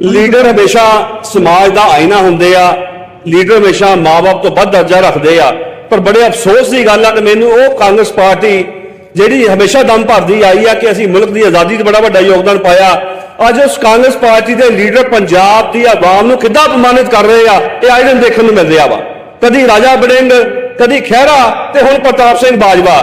Leader ਹਮੇਸ਼ਾ ਸਮਾਜ ਦਾ ਆਇਨਾ ਹੁੰਦੇ ਆ, ਲੀਡਰ ਹਮੇਸ਼ਾ ਮਾਪੇ ਤੋਂ ਵੱਧ ਦਰਜਾ ਰੱਖਦੇ ਆ। ਪਰ ਬੜੇ ਅਫਸੋਸ ਦੀ ਗੱਲ ਆ ਕਿ ਮੈਨੂੰ ਉਹ ਕਾਂਗਰਸ ਪਾਰਟੀ ਜਿਹੜੀ ਹਮੇਸ਼ਾ ਦਮ ਭਰਦੀ ਆਈ ਆ ਕਿ ਅਸੀਂ ਮੁਲਕ ਦੀ ਆਜ਼ਾਦੀ 'ਚ ਬੜਾ ਵੱਡਾ ਯੋਗਦਾਨ ਪਾਇਆ। ਅੱਜ ਉਸ ਕਾਂਗਰਸ ਪਾਰਟੀ ਦੇ ਲੀਡਰ ਪੰਜਾਬ ਦੀ ਆਵਾਮ ਨੂੰ ਕਿੱਦਾਂ ਅਪਮਾਨਿਤ ਕਰ ਰਹੇ ਆ, ਇਹ ਆਏ ਦਿਨ ਦੇਖਣ ਨੂੰ ਮਿਲ ਰਿਹਾ ਵਾ। ਕਦੀ ਰਾਜਾ ਬੜਿੰਗ ਕਦੀ ਖਹਿਰਾ ਤੇ ਹੁਣ ਪ੍ਰਤਾਪ ਸਿੰਘ ਬਾਜਵਾ।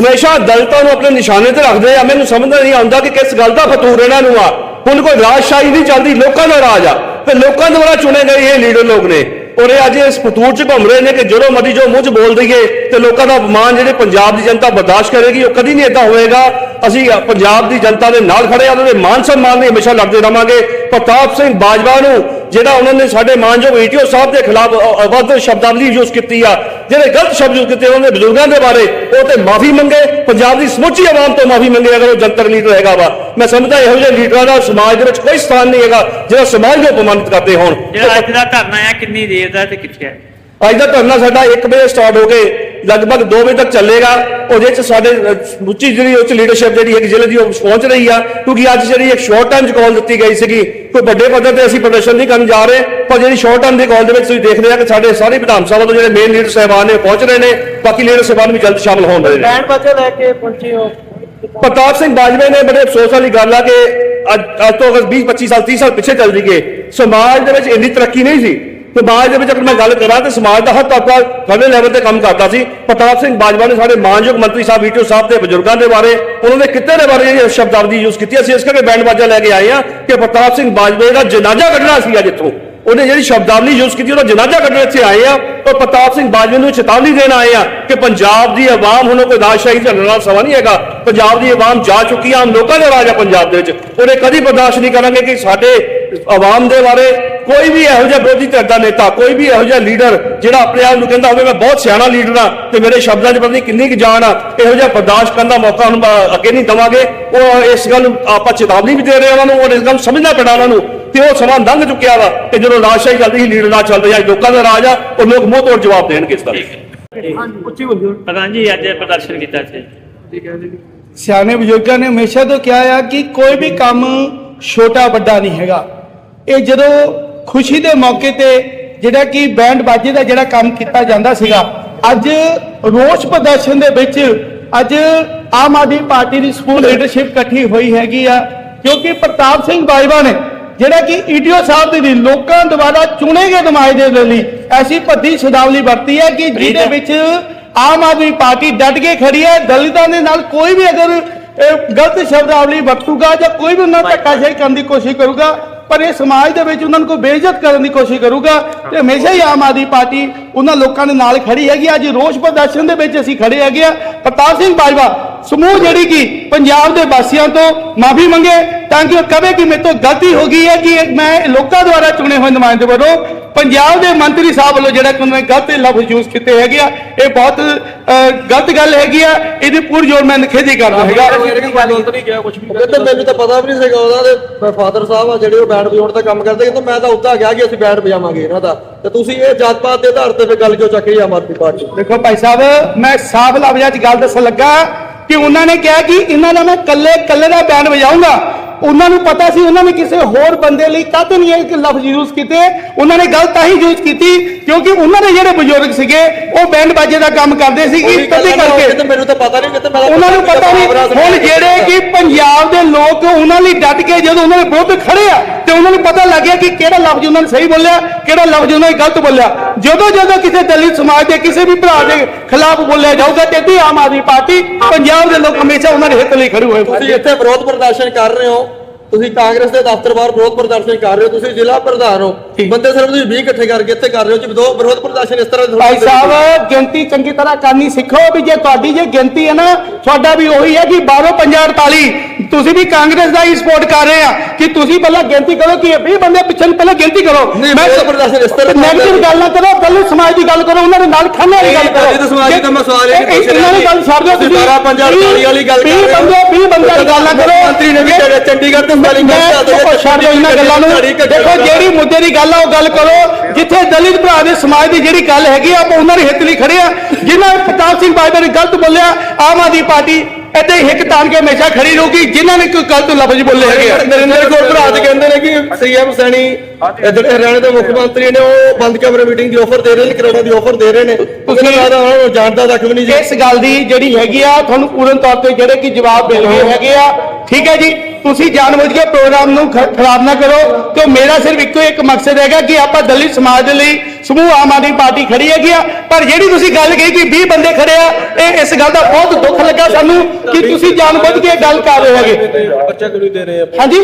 ਹਮੇਸ਼ਾ ਦਲਤਾਂ ਨੂੰ ਆਪਣੇ ਨਿਸ਼ਾਨੇ ਤੇ ਰੱਖਦੇ ਆ। ਮੈਨੂੰ ਸਮਝ ਨਹੀਂ ਆਉਂਦਾ ਕਿ ਕਿਸ ਗੱਲ ਦਾ ਫਤੂਰ ਇਹਨਾਂ ਨੂੰ ਆ। ਹੁਣ ਕੋਈ ਰਾਜਸ਼ਾਹੀ ਨਹੀਂ ਚੱਲਦੀ, ਲੋਕਾਂ ਦਾ ਰਾਜ ਆ। ਤੇ ਲੋਕਾਂ ਦੁਆਰਾ ਚੁਣੇ ਗਏ ਇਹ ਲੀਡਰ ਲੋਕ ਨੇ। ਔਰ ਇਹ ਅੱਜ ਇਸ ਫਤੂਰ ਚ ਘੁੰਮ ਰਹੇ ਨੇ ਕਿ ਜਦੋਂ ਮਰਜ਼ੀ ਜੋ ਮੂੰਹ ਚ ਬੋਲ ਦਈਏ, ਤੇ ਲੋਕਾਂ ਦਾ ਅਪਮਾਨ ਜਿਹੜੇ ਪੰਜਾਬ ਦੀ ਜਨਤਾ ਬਰਦਾਸ਼ਤ ਕਰੇਗੀ, ਉਹ ਕਦੀ ਨਹੀਂ ਇਦਾਂ ਹੋਏਗਾ। ਅਸੀਂ ਪੰਜਾਬ ਦੀ ਜਨਤਾ ਦੇ ਨਾਲ ਖੜੇ ਆ ਉਹਨਾਂ ਦੇ ਮਾਨ ਸਨਮਾਨ ਲਈ ਹਮੇਸ਼ਾ ਲੜਦੇ ਰਵਾਂਗੇ। ਪ੍ਰਤਾਪ ਸਿੰਘ ਬਾਜਵਾ ਨੂੰ, ਜਿਹੜਾ ਉਹਨਾਂ ਨੇ ਸਾਡੇ ਮਾਨਯੋਗ ਈਟੀਓ ਸਾਹਿਬ ਦੇ ਖਿਲਾਫ ਅ- ਅਵੱਧ ਸ਼ਬਦਾਵਲੀ ਯੂਜ਼ ਕੀਤੀ ਆ ਜਿਹੜੇ ਗਲਤ ਸ਼ਬਦ ਯੂਜ਼ ਕੀਤੇ ਉਹਨਾਂ ਦੇ ਬਜ਼ੁਰਗਾਂ ਦੇ ਬਾਰੇ ਉਹ ਤੇ ਮਾਫੀ ਮੰਗੇ। ਪੰਜਾਬ ਦੀ ਸਮੁੱਚੀ ਆਵਾਮ ਤੋਂ ਮਾਫੀ ਮੰਗੇ ਅਗਰ ਉਹ ਜਨਤਕ ਲੀਡਰ ਹੈਗਾ ਵਾ। ਮੈਂ ਸਮਝਦਾ ਇਹੋ ਜਿਹੇ ਲੀਡਰਾਂ ਦਾ ਸਮਾਜ ਦੇ ਵਿੱਚ ਕੋਈ ਸਥਾਨ ਨਹੀਂ ਹੈਗਾ ਜਿਹੜਾ ਸਮਾਜ ਨੂੰ ਅਪਮਾਨਿਤ ਕਰਦੇ ਹੋਣ। ਜਿਹੜਾ ਅੱਜ ਦਾ ਧਰਨਾ ਆ ਕਿੰਨੀ ਦੇਰ ਦਾ ਤੇ ਕਿੱਥੇ ਹੈ ਅੱਜ ਦਾ ਧਰਨਾ ਸਾਡਾ 1 ਵਜੇ ਸਟਾਰਟ ਹੋ ਕੇ ਲਗਭਗ 2 ਵਜੇ ਤੱਕ ਚੱਲੇਗਾ। ਉਹਦੇ ਚ ਸਾਡੇ ਸਮੁੱਚੀ ਜਿਹੜੀ ਉੱਚ ਲੀਡਰਸ਼ਿਪ ਜਿਹੜੀ ਹੈ ਜ਼ਿਲ੍ਹੇ ਦੀ ਉਹ ਪਹੁੰਚ ਰਹੀ ਆ। ਕਿਉਂਕਿ ਅੱਜ ਜਿਹੜੀ ਇੱਕ ਸ਼ਾਰਟ ਟਾਈਮ ਚ ਕਾਲ ਦਿੱਤੀ ਗਈ ਸੀਗੀ ਕੋਈ ਵੱਡੇ ਪੱਧਰ ਤੇ ਅਸੀਂ ਪ੍ਰਦਰਸ਼ਨ ਨਹੀਂ ਕਰਨ ਜਾ ਰਹੇ ਪਰ ਜਿਹੜੀ ਸ਼ਾਰਟ ਟਾਈਮ ਦੀ ਕਾਲ ਦੇ ਵਿੱਚ ਤੁਸੀਂ ਦੇਖਦੇ ਆ ਕਿ ਸਾਡੇ ਸਾਰੇ ਵਿਧਾਨ ਸਭਾ ਤੋਂ ਜਿਹੜੇ ਮੇਨ ਲੀਡਰ ਸਾਹਿਬਾਨ ਨੇ ਪਹੁੰਚ ਰਹੇ ਨੇ। ਬਾਕੀ ਲੀਡਰ ਸਾਹਿਬਾਨ ਵੀ ਜਲਦ ਸ਼ਾਮਲ ਹੋਣ ਰਹੇ ਨੇ। ਬੈਂਡ ਬਾਜਾ ਲੈ ਕੇ ਪਹੁੰਚੇ ਹੋ? ਪ੍ਰਤਾਪ ਸਿੰਘ ਬਾਜਵੇ ਨੇ ਬੜੇ ਅਫਸੋਸ ਵਾਲੀ ਗੱਲ ਆ ਕਿ ਅੱਜ ਤੋਂ ਅਗਰ 20 25 ਸਾਲ 30 ਸਾਲ ਪਿੱਛੇ ਚੱਲ ਜੀਏ ਸਮਾਜ ਦੇ ਵਿੱਚ ਇੰਨੀ ਤਰੱਕੀ ਨਹੀਂ ਸੀ। ਸਮਾਜ ਦੇ ਵਿੱਚ ਅਗਰ ਮੈਂ ਗੱਲ ਕਰਾਂ ਤੇ ਸਮਾਜ ਦਾ ਹਰ ਤਬਕਾ ਸਾਡੇ ਲੈਵਲ ਤੇ ਕੰਮ ਕਰਦਾ ਸੀ, ਪ੍ਰਤਾਪ ਸਿੰਘ ਬਾਜਵਾ ਨੇ ਸਾਡੇ ਮਾਨਯੋਗ ਮੰਤਰੀ ਸਾਹਿਬ ਵੀਟੋ ਸਾਹਿਬ ਦੇ ਬਜ਼ੁਰਗਾਂ ਦੇ ਬਾਰੇ, ਉਹਨਾਂ ਦੇ ਕਿੱਤੇ ਦੇ ਬਾਰੇ ਇਹ ਸ਼ਬਦਾਵਲੀ ਯੂਜ਼ ਕੀਤੀ। ਅਸੀਂ ਇਸ ਕਰਕੇ ਬੈਂਡ ਬਾਜਾ ਲੈ ਕੇ ਆਏ ਆ ਕਿ ਪ੍ਰਤਾਪ ਸਿੰਘ ਬਾਜਵਾ ਦਾ ਜਨਾਜ਼ਾ ਕੱਢਣਾ ਸੀ ਅੱਜ ਇੱਥੋਂ। ਉਹਨੇ ਜਿਹੜੀ ਸ਼ਬਦਾਵਲੀ ਯੂਜ਼ ਕੀਤੀ, ਉਹਦਾ ਜਨਾਜ਼ਾ ਕੱਢਣ ਇੱਥੇ ਆਏ ਆ ਔਰ ਪ੍ਰਤਾਪ ਸਿੰਘ ਬਾਜਵਾ ਨੂੰ ਚੇਤਾਵਨੀ ਦੇਣ ਆਏ ਆ ਕਿ ਪੰਜਾਬ ਦੀ ਆਵਾਮ ਹੁਣ ਕੋਈ ਰਾਜਸ਼ਾਹੀ ਝੰਡਣ ਨਾਲ ਸਵਾ ਨਹੀਂ ਹੈਗਾ। ਪੰਜਾਬ ਦੀ ਆਵਾਮ ਜਾ ਚੁੱਕੀ ਆ, ਆਮ ਲੋਕਾਂ ਦਾ ਰਾਜ ਆ ਪੰਜਾਬ ਦੇ ਵਿੱਚ। ਉਹਨੇ ਕਦੀ ਬਰਦਾਸ਼ਤ ਨਹੀਂ ਕਰਾਂਗੇ ਕਿ ਸਾਡੇ ਆਵਾਮ ਦੇ ਬਾਰੇ ਕੋਈ ਵੀ ਇਹੋ ਜਿਹਾ ਵਿਰੋਧੀ ਧਿਰ ਦਾ ਨੇਤਾ ਕੋਈ ਵੀ ਇਹੋ ਜਿਹਾ ਲੀਡਰ ਜਿਹੜਾ ਆਪਣੇ ਆਪ ਨੂੰ ਕਹਿੰਦਾ ਹੋਵੇ ਮੈਂ ਬਹੁਤ ਸਿਆਣਾ ਲੀਡਰ ਆ ਤੇ ਮੇਰੇ ਸ਼ਬਦਾਂ 'ਚ ਪਤਾ ਨਹੀਂ ਕਿੰਨੀ ਕੁ ਜਾਨ ਆ ਇਹੋ ਜਿਹਾ ਬਰਦਾਸ਼ਤ ਕਰਨ ਦਾ ਮੌਕਾ ਹੁਣ ਅੱਗੇ ਨਹੀਂ ਦਵਾਂਗੇ। ਉਹ ਇਸ ਗੱਲ ਨੂੰ ਆਪਾਂ ਚੇਤਾਵਨੀ ਵੀ ਦੇ ਰਹੇ ਉਹਨਾਂ ਨੂੰ ਔਰ ਇਸ ਗੱਲ ਨੂੰ ਸਮਝਣਾ ਪੈਣਾ ਉਹਨਾਂ ਨੂੰ ਤੇ ਉਹ ਸਮਾਂ ਲੰਘ ਚੁੱਕਿਆ ਵਾ ਕਿ ਜਦੋਂ ਰਾਜਸ਼ਾਹੀ ਚੱਲਦੀ ਸੀ ਲੀਡਰ ਨਾਲ ਚੱਲਦੇ ਆ ਲੋਕਾਂ ਦਾ ਰਾਜ ਆ ਉਹ ਲੋਕ ਮੂੰਹ ਤੋੜ ਜਵਾਬ ਦੇਣਗੇ ਇਸ ਦਾ ਉੱਚੀ ਬੋਲਿਓ ਪ੍ਰਧਾਨ ਜੀ ਅੱਜ ਪ੍ਰਦਰਸ਼ਨ ਕੀਤਾ ਸੀ। ਸਿਆਣੇ ਬਜ਼ੁਰਗਾਂ ਨੇ ਹਮੇਸ਼ਾ ਤੋਂ ਕਿਹਾ ਆ ਕਿ ਕੋਈ ਵੀ ਕੰਮ ਛੋਟਾ ਵੱਡਾ ਨਹੀਂ ਹੈਗਾ। ਇਹ ਜਦੋਂ ਖੁਸ਼ੀ ਦੇ ਮੌਕੇ ਤੇ ਜਿਹੜਾ ਕਿ ਬੈਂਡ ਬਾਜੇ ਦਾ ਜਿਹੜਾ ਕੰਮ ਕੀਤਾ ਜਾਂਦਾ ਸੀਗਾ। ਅੱਜ ਰੋਸ ਪ੍ਰਦਰਸ਼ਨ ਦੇ ਵਿੱਚ ਅੱਜ ਆਮ ਆਦਮੀ ਪਾਰਟੀ ਦੀ ਸਮੂਹ ਲੀਡਰਸ਼ਿਪ ਇਕੱਠੀ ਹੋਈ ਹੈਗੀ ਆ ਕਿਉਂਕਿ ਪ੍ਰਤਾਪ ਸਿੰਘ ਬਾਜਵਾ ਨੇ ਜਿਹੜਾ ਕਿ ਈਟੀਓ ਸਾਹਿਬ ਦੇ ਲਈ ਲੋਕਾਂ ਦੁਆਰਾ ਚੁਣੇ ਗਏ ਨੁਮਾਇੰਦੇ ਦੇ ਲਈ ਐਸੀ ਭੱਦੀ ਸ਼ਬਦਾਵਲੀ ਵਰਤੀ ਹੈ ਕਿ ਜਿਹਦੇ ਵਿੱਚ ਆਮ ਆਦਮੀ ਪਾਰਟੀ ਡਟ ਕੇ ਖੜੀ ਹੈ ਦਲਿਤਾਂ ਦੇ ਨਾਲ ਕੋਈ ਵੀ ਅਗਰ ਗਲਤ ਸ਼ਬਦਾਵਲੀ ਵਰਤੂਗਾ ਜਾਂ ਕੋਈ ਵੀ ਉਹਨਾਂ ਧੱਕਾਸ਼ਾਹੀ ਕਰਨ ਦੀ ਕੋਸ਼ਿਸ਼ ਕਰੂਗਾ ਪਰ ਇਹ ਸਮਾਜ ਦੇ ਵਿੱਚ ਉਹਨਾਂ ਨੂੰ ਕੋਈ ਬੇਇੱਜ਼ਤ ਕਰਨ ਦੀ ਕੋਸ਼ਿਸ਼ ਕਰੂਗਾ ਤੇ ਹਮੇਸ਼ਾ ਹੀ ਆਮ ਆਦਮੀ ਪਾਰਟੀ ਉਹਨਾਂ ਲੋਕਾਂ ਦੇ ਨਾਲ ਖੜੀ ਹੈਗੀ ਅੱਜ ਰੋਸ ਪ੍ਰਦਰਸ਼ਨ ਦੇ ਵਿੱਚ ਅਸੀਂ ਖੜੇ ਹੈਗੇ ਆ। ਪ੍ਰਤਾਪ ਸਿੰਘ ਬਾਜਵਾ, ਸਮੂਹ ਜਿਹੜੀ ਕਿ ਪੰਜਾਬ ਦੇ ਵਾਸੀਆਂ ਤੋਂ ਮਾਫੀ ਮੰਗੇ ਤਾਂ ਕਿ ਉਹ ਕਵੇ ਕਿ ਮੇਰੇ ਤੋਂ ਗਲਤੀ ਹੋ ਗਈ ਹੈ ਕਿ ਮੈਂ ਲੋਕਾਂ ਦੁਆਰਾ ਚੁਣੇ ਹੋਏ ਨੁਮਾਇੰਦੇ ਵੱਲੋਂ ਪੰਜਾਬ ਦੇ ਮੰਤਰੀ ਸਾਹਿਬ ਵੱਲੋਂ ਜਿਹੜਾ ਕਿ ਉਹਨਾਂ ਨੇ ਗਲਤ ਲਫ਼ਜ਼ ਯੂਜ਼ ਕੀਤੇ ਹੈਗੇ ਆ ਇਹ ਬਹੁਤ ਗਲਤ ਗੱਲ ਹੈਗੀ ਆ ਇਹਦੀ ਪੂਰੀ ਜੋਰ ਮੈਂ ਨਿਖੇਧੀ ਕਰਦਾ ਹੈਗਾ। ਕਹਿੰਦੇ ਮੈਨੂੰ ਤਾਂ ਪਤਾ ਵੀ ਨਹੀਂ ਸੀਗਾ ਉਹਦਾ ਤੇ ਫਾਦਰ ਸਾਹਿਬ ਆ ਜਿਹੜੇ ਉਹ ਬੈਂਡ ਵਜਾਉਣ ਦਾ ਕੰਮ ਕਰਦੇ ਕਹਿੰਦੇ ਮੈਂ ਤਾਂ ਉੱਦਾਂ ਗਿਆ ਕਿ ਅਸੀਂ ਬੈਂਡ ਵਜਾਵਾਂਗੇ ਇਹਨਾਂ ਦਾ। ਤੇ ਤੁਸੀਂ ਇਹ ਜਾਤ ਪਾਤ ਦੇ ਆਧਾਰ ਤੇ ਫਿਰ ਗੱਲ ਕਿਉਂ ਚੱਕ ਰਹੀ ਆਮ ਆਦਮੀ ਪਾਰਟੀ ਦੇਖੋ ਭਾਈ ਸਾਹਿਬ ਮੈਂ ਸਾਫ਼ ਲਫ਼ਜ਼ਾਂ 'ਚ ਗੱਲ ਦੱਸਣ ਲੱਗਾ ਕਿ ਉਹਨਾਂ ਨੇ ਕਿਹਾ ਕਿ ਇਹਨਾਂ ਦਾ ਮੈਂ ਕੱਲੇ ਕੱਲੇ ਦਾ ਬੈਂਡ ਵਜਾਊਂਗਾ। ਉਹਨਾਂ ਨੂੰ ਪਤਾ ਸੀ, ਉਹਨਾਂ ਨੇ ਕਿਸੇ ਹੋਰ ਬੰਦੇ ਲਈ ਕਦ ਨਹੀਂ ਇਹ ਲਫ਼ਜ਼ ਯੂਜ਼ ਕੀਤੇ, ਉਹਨਾਂ ਨੇ ਗਲਤ ਤਾਂ ਹੀ ਯੂਜ਼ ਕੀਤੀ, ਕਿਉਂਕਿ ਉਹਨਾਂ ਦੇ ਜਿਹੜੇ ਬਜ਼ੁਰਗ ਸੀਗੇ ਉਹ ਬੈਂਡ ਬਾਜੇ ਦਾ ਕੰਮ ਕਰਦੇ ਸੀ ਗੱਲ ਕਦੇ ਕਰਕੇ। ਮੈਨੂੰ ਤਾਂ ਪਤਾ ਨਹੀਂ ਕਿਤੇ ਮੈਂ ਉਹਨਾਂ ਨੂੰ ਪਤਾ ਨਹੀਂ। ਹੁਣ ਜਿਹੜੇ ਕਿ ਪੰਜਾਬ ਦੇ ਲੋਕ ਉਹਨਾਂ ਲਈ ਡਟ ਕੇ ਜਦੋਂ ਉਹਨਾਂ ਦੇ ਵਿਰੁੱਧ ਖੜੇ ਆ ਤੇ ਉਹਨਾਂ ਨੂੰ ਪਤਾ ਲੱਗ ਗਿਆ ਕਿ ਕਿਹੜਾ ਲਫ਼ਜ਼ ਉਹਨਾਂ ਨੇ ਸਹੀ ਬੋਲਿਆ ਕਿਹੜਾ ਲਫ਼ਜ਼ ਉਹਨਾਂ ਨੇ ਗਲਤ ਬੋਲਿਆ। ਜਦੋਂ ਜਦੋਂ ਕਿਸੇ ਦਲਿਤ ਸਮਾਜ ਦੇ ਕਿਸੇ ਵੀ ਭਰਾ ਦੇ ਖਿਲਾਫ ਬੋਲਿਆ ਜਾਊਗਾ ਤੇ ਇੱਥੇ ਆਮ ਆਦਮੀ ਪਾਰਟੀ ਪੰਜਾਬ ਦੇ ਲੋਕ ਹਮੇਸ਼ਾ ਉਹਨਾਂ ਦੇ ਹਿੱਤ ਲਈ ਖੜੇ ਹੋਏ ਤੁਸੀਂ ਇੱਥੇ ਵਿਰੋਧ ਪ੍ਰਦਰਸ਼ਨ ਕਰ ਰਹੇ ਹੋ। ਤੁਸੀਂ ਕਾਂਗਰਸ ਦੇ ਦਫ਼ਤਰ ਬਾਹਰ ਵਿਰੋਧ ਪ੍ਰਦਰਸ਼ਨ ਕਰ ਰਹੇ ਹੋ ਤੁਸੀਂ ਜ਼ਿਲ੍ਹਾ ਪ੍ਰਧਾਨ ਹੋ। ਬੰਦੇ ਸਿਰਫ ਤੁਸੀਂ 20 ਇਕੱਠੇ ਕਰਕੇ ਇੱਥੇ ਕਰ ਰਹੇ ਹੋ ਜੀ ਵਿਰੋਧ ਵਿਰੋਧ ਪ੍ਰਦਰਸ਼ਨ ਇਸ ਤਰ੍ਹਾਂ ਭਾਈ ਸਾਹਿਬ ਗਿਣਤੀ ਚੰਗੀ ਤਰ੍ਹਾਂ ਕਰਨੀ ਸਿੱਖੋ ਵੀ ਜੇ ਤੁਹਾਡੀ ਜੇ ਗਿਣਤੀ ਹੈ ਨਾ ਤੁਹਾਡਾ ਵੀ ਉਹੀ ਹੈ ਕਿ 12 50 48 ਤੁਸੀਂ ਵੀ ਕਾਂਗਰਸ ਦਾ ਹੀ ਸਪੋਰਟ ਕਰ ਰਹੇ ਆ ਕਿ ਤੁਸੀਂ ਪਹਿਲਾਂ ਗਿਣਤੀ ਕਰੋ ਕਿ ਇਹ 20 ਬੰਦੇ ਪਿੱਛੇ ਨੂੰ ਪਹਿਲਾਂ ਗਿਣਤੀ ਕਰੋ। ਨਹੀਂ, ਵਿਰੋਧ ਪ੍ਰਦਰਸ਼ਨ ਇਸ ਤਰ੍ਹਾਂ ਨੈਗੇਟਿਵ ਗੱਲ ਨਾ ਕਰੋ ਦਲਿਤ ਸਮਾਜ ਦੀ ਗੱਲ ਕਰੋ ਉਹਨਾਂ ਦੇ ਨਾਲ ਖੰਨੇ ਵਾਲੀ ਗੱਲ ਕਰੋ। ਦਲਿਤ ਸਮਾਜ ਦੀ ਮੈਂ ਸਵਾਲ ਇਹ ਨਹੀਂ ਇਹ- ਇਹਨਾਂ ਦੀ ਗੱਲ ਛੱਡ ਦਿਓ ਤੁਸੀਂ। 12 50 48 ਵਾਲੀ ਗੱਲ ਕਰ 20 ਰਹੇ ਹੋ। ਬੰਦੇ 20 ਬੰਦੇ ਦੀ ਗੱਲ ਨਾ ਕਰੋ ਮੰਤਰੀ ਨੇ ਵੀ ਜਿਹੜੇ ਚੰਡੀਗੜ੍ਹ ਤੋਂ ਮੈਂ ਕਰਦੇ ਦੇਖੋ ਛੱਡ ਦਿਓ ਇਹਨਾਂ ਗੱਲਾਂ ਨੂੰ। ਦੇਖੋ ਜਿਹੜੀ ਮੁੱਦੇ ਦੀ ਗੱਲ ਆ ਉਹ ਗੱਲ ਕਰੋ। ਜਿੱਥੇ ਦਲਿਤ ਭਰਾ ਦੇ ਸਮਾਜ ਦੀ ਜਿਹੜੀ ਗੱਲ ਹੈਗੀ ਆ ਆਪਾਂ ਉਹਨਾਂ ਦੇ ਹਿੱਤ ਲਈ ਖੜੇ ਆ। ਜਿਨ੍ਹਾਂ ਨੇ ਪ੍ਰਤਾਪ ਸਿੰਘ ਬਾਜਵਾ ਨੇ ਗਲਤ ਬੋਲਿਆ ਆਮ ਆਦਮੀ ਪਾਰਟੀ ਏਦਾਂ ਹੀ ਹਿੱਕ ਕੇ ਹਮੇਸ਼ਾ ਖੜੀ ਰਹੂਗੀ ਜਿਨ੍ਹਾਂ ਨੇ ਕੋਈ ਗਲਤ ਲਫ਼ਜ਼ ਬੋਲੇ ਹੈਗੇ ਆ। ਨਰਿੰਦਰ ਕੌਰ ਭਰਾ ਤੇ ਕਹਿੰਦੇ ਨੇ ਕਿ ਸੀਐਮ ਸੈਣੀ ਇਹ ਜਿਹੜੇ ਹਰਿਆਣਾ ਦੇ ਮੁੱਖ ਮੰਤਰੀ ਨੇ ਉਹ ਬੰਦ ਕਮਰੇ ਮੀਟਿੰਗ ਦੀ ਆਫਰ ਦੇ ਰਹੇ ਨੇ ਕਰੋੜਾਂ ਦੀ ਆਫਰ ਦੇ ਰਹੇ ਨੇ। ਤੁਸੀਂ ਲੱਗਦਾ ਉਹਨਾਂ ਨੂੰ ਜਾਣਦਾ ਤੱਕ ਵੀ ਨਹੀਂ ਜੀ। ਇਸ ਗੱਲ ਦੀ ਜਿਹੜੀ ਹੈਗੀ ਆ ਤੁਹਾਨੂੰ ਪੂਰਨ ਤੌਰ ਤੇ ਜਿਹੜੇ ਕਿ ਜਵਾਬ ਮਿਲ ਗਏ ਹੈਗੇ ਆ। ਠੀਕ ਹੈ ਜੀ। ਤੁਸੀਂ ਜਾਣਬੁੱਝ ਕੇ ਪ੍ਰੋਗਰਾਮ ਨੂੰ ਖਰਾਬ ਨਾ ਕਰੋ ਕਿ ਮੇਰਾ ਸਿਰਫ ਇੱਕੋ ਇੱਕ ਮਕਸਦ ਹੈਗਾ ਕਿ ਆਪਾਂ ਦਲਿਤ ਸਮਾਜ ਦੇ ਲਈ ਸਮੂਹ ਆਮ ਆਦਮੀ ਪਾਰਟੀ ਖੜੀ ਹੈਗੀ ਆ। ਪਰ ਜਿਹੜੀ ਤੁਸੀਂ ਗੱਲ ਕਹੀ ਕਿ 20 ਬੰਦੇ ਖੜੇ ਆ, ਇਹ ਇਸ ਗੱਲ ਦਾ ਬਹੁਤ ਦੁੱਖ ਲੱਗਾ ਸਾਨੂੰ ਕਿ ਤੁਸੀਂ ਜਾਣਬੁੱਝ ਕੇ ਗੱਲ ਕਰ ਰਹੇ ਹੈਗੇ। ਬੱਚਾ ਕਿਉਂ ਦੇ ਰਹੇ ਹਾਂਜੀ?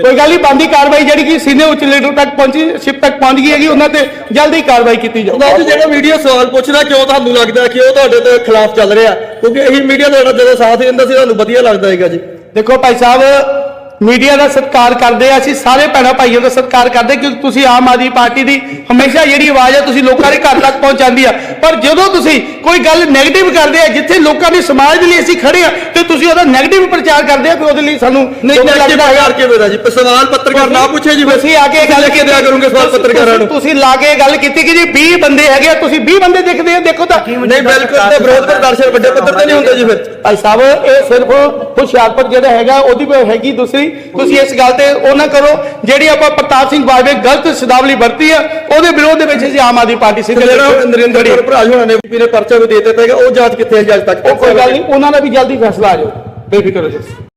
ਕੋਈ ਗੱਲ ਨਹੀਂ ਬੰਦੀ ਕਾਰਵਾਈ ਜਿਹੜੀ ਕਿ ਸੀਨੀਅਰ ਉੱਚ ਲੀਡਰ ਤੱਕ ਪਹੁੰਚੀ, ਸ਼ਿਪ ਤੱਕ ਪਹੁੰਚ ਗਈ ਹੈਗੀ, ਉਹਨਾਂ ਤੇ ਜਲਦੀ ਕਾਰਵਾਈ ਕੀਤੀ ਜਾਊ ਅੱਜ ਜਿਹੜਾ ਮੀਡੀਆ ਸਵਾਲ ਪੁੱਛਦਾ, ਕਿਉਂ ਤੁਹਾਨੂੰ ਲੱਗਦਾ ਕਿ ਉਹ ਤੁਹਾਡੇ ਦੇ ਖਿਲਾਫ ਚੱਲ ਰਿਹਾ? ਕਿਉਂਕਿ ਇਹੀ ਮੀਡੀਆ ਤੁਹਾਡਾ ਜਦੋਂ ਸਾਥ ਦਿੰਦਾ ਸੀ, ਤੁਹਾਨੂੰ ਵਧੀਆ ਲੱਗਦਾ ਹੈਗਾ ਜੀ। ਦੇਖੋ ਭਾਈ ਸਾਹਿਬ ਮੀਡੀਆ ਦਾ ਸਤਿਕਾਰ ਕਰਦੇ ਆ ਅਸੀਂ ਸਾਰੇ ਭੈਣਾਂ ਭਾਈਆਂ ਦਾ ਸਤਿਕਾਰ ਕਰਦੇ ਕਿਉਂਕਿ ਤੁਸੀਂ ਆਮ ਆਦਮੀ ਪਾਰਟੀ ਦੀ ਹਮੇਸ਼ਾ ਜਿਹੜੀ ਆਵਾਜ਼ ਹੈ ਤੁਸੀਂ ਲੋਕਾਂ ਦੇ ਘਰ ਤੱਕ ਪਹੁੰਚਾਉਂਦੀ ਆ। ਪਰ ਜਦੋਂ ਤੁਸੀਂ ਕੋਈ ਗੱਲ 네ਗੇਟਿਵ ਕਰਦੇ ਆ ਜਿੱਥੇ ਲੋਕਾਂ ਦੇ ਸਮਾਜ ਦੇ ਲਈ ਅਸੀਂ ਖੜੇ ਆ ਤੇ ਤੁਸੀਂ ਉਹਦਾ 네ਗੇਟਿਵ ਪ੍ਰਚਾਰ ਕਰਦੇ ਆ ਫਿਰ ਉਹਦੇ ਲਈ ਸਾਨੂੰ ਨਹੀਂ ਹੈਗਾ। ਯਾਰ ਕਿਵੇਂ ਦਾ ਜੀ? ਸਵਾਲ ਪੱਤਰਕਾਰ ਨਾ ਪੁੱਛੇ ਜੀ। ਤੁਸੀਂ ਆ ਕੇ ਗੱਲ ਕੇ ਦਿਆ ਕਰੋਗੇ ਸਵਾਲ ਪੱਤਰਕਾਰਾਂ ਨੂੰ। ਤੁਸੀਂ ਲਾ ਕੇ ਗੱਲ ਕੀਤੀ ਕਿ ਜੀ 20 ਬੰਦੇ ਹੈਗੇ ਆ, ਤੁਸੀਂ 20 ਬੰਦੇ ਦਿਖਦੇ ਆ ਦੇਖੋ ਤਾਂ। ਨਹੀਂ ਬਿਲਕੁਲ ਤੇ ਵਿਰੋਧ ਪ੍ਰਦਰਸ਼ਨ ਵੱਡੇ ਪੱਧਰ ਤੇ ਨਹੀਂ ਹੁੰਦੇ ਜੀ ਫਿਰ। ਭਾਈ ਸਾਹਿਬ ਇਹ ਸਿਰਫ ਹੁਸ਼ਿਆਰਪੁਰ ਜਿਹੜਾ ਹੈਗਾ ਉਹਦੀ ਵੀ ਹੈਗੀ ਦੂਸਰੀ। ਤੁਸੀਂ ਇਸ ਗੱਲ ਤੇ ਉਹ ਨਾ ਕਰੋ ਜਿਹੜੀ ਆਪਾਂ ਪ੍ਰਤਾਪ ਸਿੰਘ ਬਾਜਵੇ ਗਲਤ ਸ਼ਬਦਾਵਲੀ ਵਰਤੀ ਆ ਉਹਦੇ ਵਿਰੋਧ ਦੇ ਵਿੱਚ ਅਸੀਂ ਆਮ ਆਦਮੀ ਪਾਰਟੀ ਸਿੱਧੇ ਜਿਹੜਾ ਨਰਿੰਦਰ ਭਰਾ ਜੀ ਹੋਣਾ ਨੇ ਵੀ ਨੇ ਪਰਚਾ ਵੀ ਦੇ ਦਿੱਤਾ ਹੈਗਾ ਉਹ ਜਾਂਚ ਕਿੱਥੇ ਹੈ ਅੱਜ ਤੱਕ ਉਹ ਕੋਈ ਗੱਲ ਨਹੀਂ ਉਹਨਾਂ ਦਾ ਵੀ ਜਲਦੀ ਫੈਸਲਾ ਆ ਜਾਓ ਬੇਫਿਕਰ ਹੋ ਜਾਓ।